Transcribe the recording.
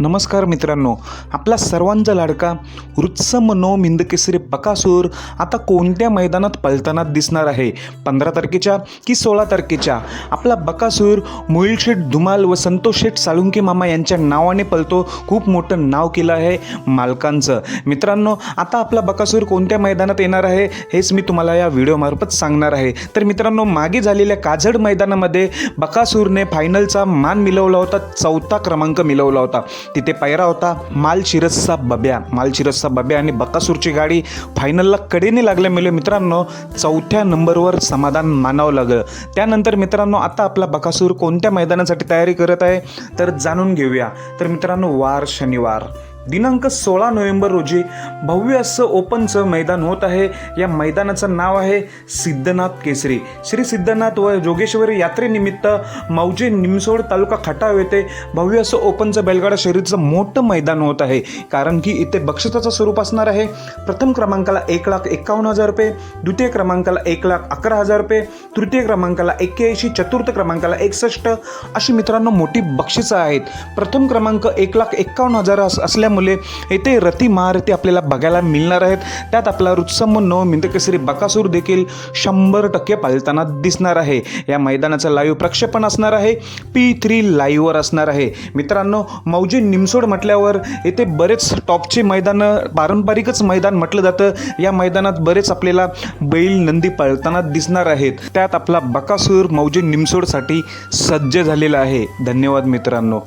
नमस्कार मित्रांनो. आपला सर्वांचा लाडका वृत्सम नो मिंदकेसरी बकासूर आता कोणत्या मैदानात पलताना दिसणार आहे? पंधरा तारखेच्या की सोळा तारखेच्या? आपला बकासूर मोहिल शेठ धुमाल व संतोष शेठ साळुंके मामा यांच्या नावाने पलतो. खूप मोठं नाव केलं आहे मालकांचं. मित्रांनो आता आपला बकासूर कोणत्या मैदानात येणार आहे हेच मी तुम्हाला या व्हिडिओमार्फत सांगणार आहे. तर मित्रांनो मागे झालेल्या काझड मैदानामध्ये बकासूरने फायनलचा मान मिळवला होता चौथा क्रमांक मिळवला होता. तिथे पायरा होता. मालशिरसचा बब्या. मालशिरसचा बब्या आणि बकासूरची गाडी फायनलला कडेने लागल्यामुळे मित्रांनो. चौथ्या नंबरवर समाधान मानावं लागलं. त्यानंतर मित्रांनो आता आपला बकासूर कोणत्या मैदानासाठी तयारी करत आहे? तर जाणून घेऊया. तर मित्रांनो वार शनिवार. दिनांक सोळा नोव्हेंबर रोजी भव्य असं ओपनचं मैदान होत आहे. या मैदानाचं नाव आहे सिद्धनाथ केसरी. श्री सिद्धनाथ व जोगेश्वरी यात्रेनिमित्त मौजे निमसोड तालुका खटाव येथे भव्य असं ओपनचं बैलगाडा शर्यतीचं मोठं मैदान होत आहे. कारण की इथे बक्षिसाचं स्वरूप असणार आहे. प्रथम क्रमांकाला एक लाख एकावन्न हजार रुपये द्वितीय क्रमांकाला एक लाख अकरा हजार रुपये तृतीय क्रमांकाला एक्क्याऐंशी चतुर्थ क्रमांकाला एकसष्ट अशी मित्रांनो मोठी बक्षिसं आहेत. प्रथम क्रमांक एक लाख एक्कावन्न हजार अस असल्यामुळे येथे रती महारथी आपल्याला बघायला मिळणार आहेत. त्यात आपला रुत्सम नव मिंदकेसरी बकासूर देखील शंभर टक्के पालताना दिसणार आहे. या मैदानाचं लाईव्ह प्रक्षेपण असणार आहे. पी थ्री लाईव्हवर असणार आहे. मित्रांनो मौजी निमसोड म्हटल्यावर येथे बरेच टॉपचे मैदानं पारंपरिकच मैदान म्हटलं जातं. या मैदानात बरेच आपल्याला बैल नंदी पळताना दिसणार आहेत. त्या त्यात आपला बकासूर मौजे निमसोडसाठी सज्ज झालेला आहे. धन्यवाद मित्रांनो.